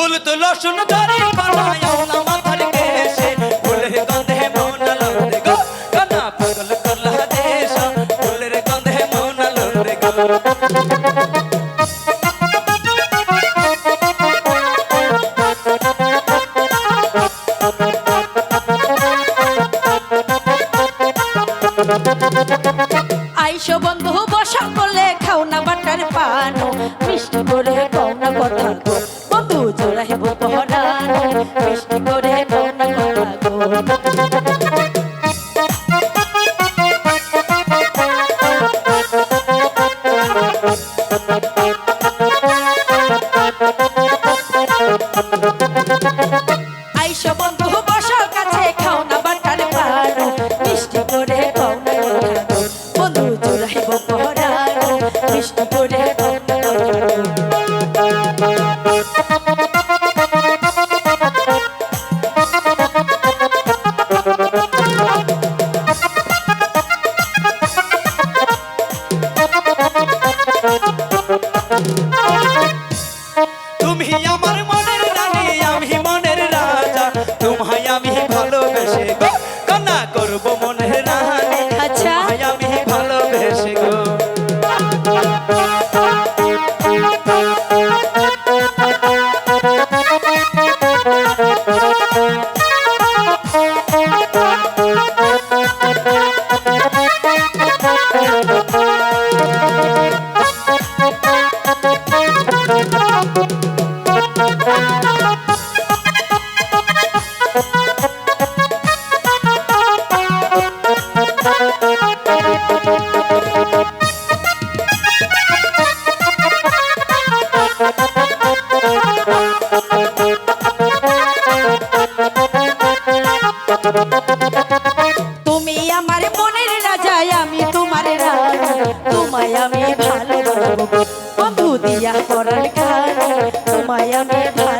ফুল তো লসুন ধরে আওলা মাথার কেশে ফুলের আইসো বন্ধু, বসা করলে খাও না বাটার পান। মিষ্টি করে কথা গো বন্ধু জোড়াইব পহরান মিষ্টি করে কও না তুমি আমার তুমি আমার মনের রাজা আমি তোমার তোমায় আমি গান তোমায় আমি ভালোবাসবো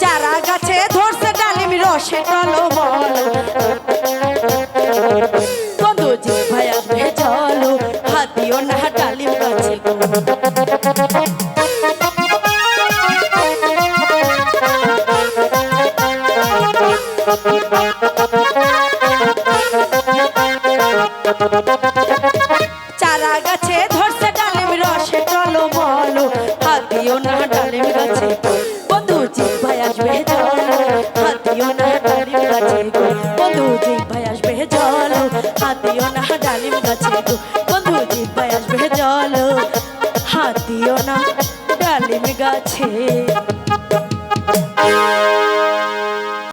চারা গাছে ধরছে ডালিম রসে টলো বল বন্ধু জি ভাই চলো হাতিও না ডালিম গাছে। চারা গাছে ধরছে ডালিম রসে চলো বলো হাতিও না ডালিম গাছে বন্ধু জি ভাই আসবে চলো হাতিও না ডালিম গাছে বন্ধু জি ভাই আসবে চলো হাতিও না ডালিম গাছে বন্ধু জি ভাই আসবে চলো হাতিও না ডালিম গাছে।